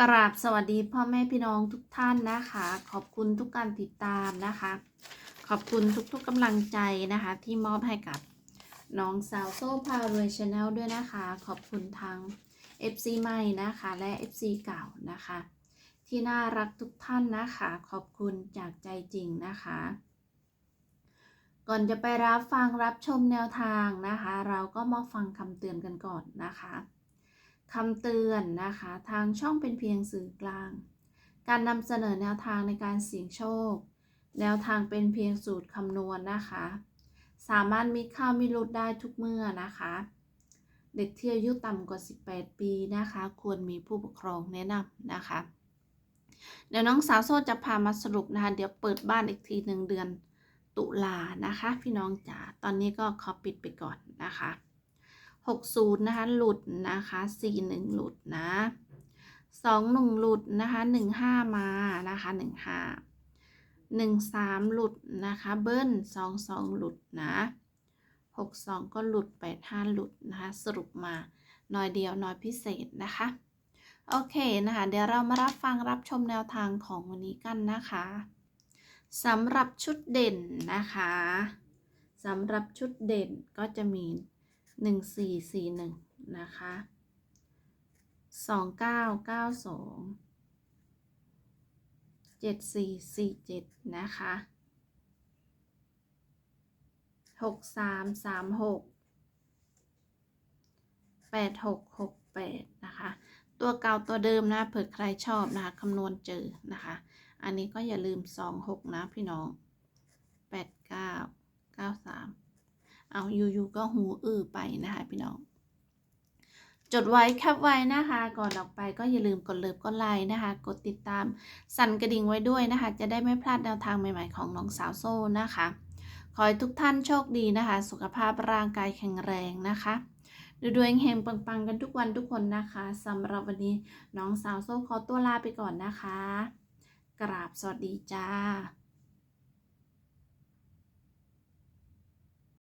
กราบสวัสดีพ่อแม่พี่น้องทุกท่านนะคะ ขอบคุณทุกการติดตามนะคะ ขอบคุณทุกๆกำลังใจนะคะ ที่มอบให้กับน้องสาวโซ่พารวยชาแนลด้วยนะคะ ขอบคุณทาง FC ใหม่นะคะ และ FC เก่านะคะ ที่น่ารักทุกท่านนะคะ ขอบคุณจากใจจริงนะคะ ก่อนจะไปรับฟังรับชมแนวทางนะคะ เราก็มาฟังคำเตือนกันก่อนนะคะ คำเตือนนะคะ ทางช่องเป็นเพียงสื่อกลาง การนำเสนอแนวทางในการเสี่ยงโชค แนวทางเป็นเพียงสูตรคำนวณนะคะ สามารถมีค่าวมีลดได้ทุกเมื่อนะคะ เด็กที่อายุต่ำกว่า 18 ปีนะคะ ควรมีผู้ปกครองแนะนำนะคะ เดี๋ยวน้องสาวโซ่จะพามาสรุปนะคะ เดี๋ยวเปิดบ้านอีกทีหนึ่งเดือนตุลานะคะ พี่น้องจ๋าตอนนี้ก็ขอปิดไปก่อนนะคะ 60 นะคะ หลุดนะคะ 41 หลุดนะ21 หลุดนะคะ 15 มานะคะ 15 13 หลุดนะคะ เบิ้ล22 หลุดนะ62 ก็หลุด 85 หลุดนะคะ สรุปมาหน่อยเดียวหน่อยพิเศษนะคะ โอเคนะคะ เดี๋ยวเรามารับฟังรับชมแนวทางของวันนี้กันนะคะสำหรับชุดเด่นนะคะสำหรับชุดเด่นก็จะมี 1441 นะคะ 2992 7447 นะคะ 6336 8668 นะคะ ตัวเก่าตัวเดิมนะเผื่อใครชอบนะคะคำนวณเจอนะคะ อันนี้ก็อย่าลืม 26 นะพี่น้อง 89 เอาอยู่ๆก็หูอื้อไปนะคะพี่น้อง จดไว้แคปไว้นะคะ ก่อนออกไปก็อย่าลืมกดเลิฟกดไลค์นะคะ กดติดตาม สั่นกระดิ่งไว้ด้วยนะคะ จะได้ไม่พลาดแนวทางใหม่ๆของน้องสาวโซ่นะคะ ขอให้ทุกท่านโชคดีนะคะ สุขภาพร่างกายแข็งแรงนะคะดูดวงเฮงปังๆ กันทุกวันทุกคนนะคะสำหรับวันนี้น้องสาวโซ่ขอตัวลาไปก่อนนะคะ กราบสวัสดีจ้า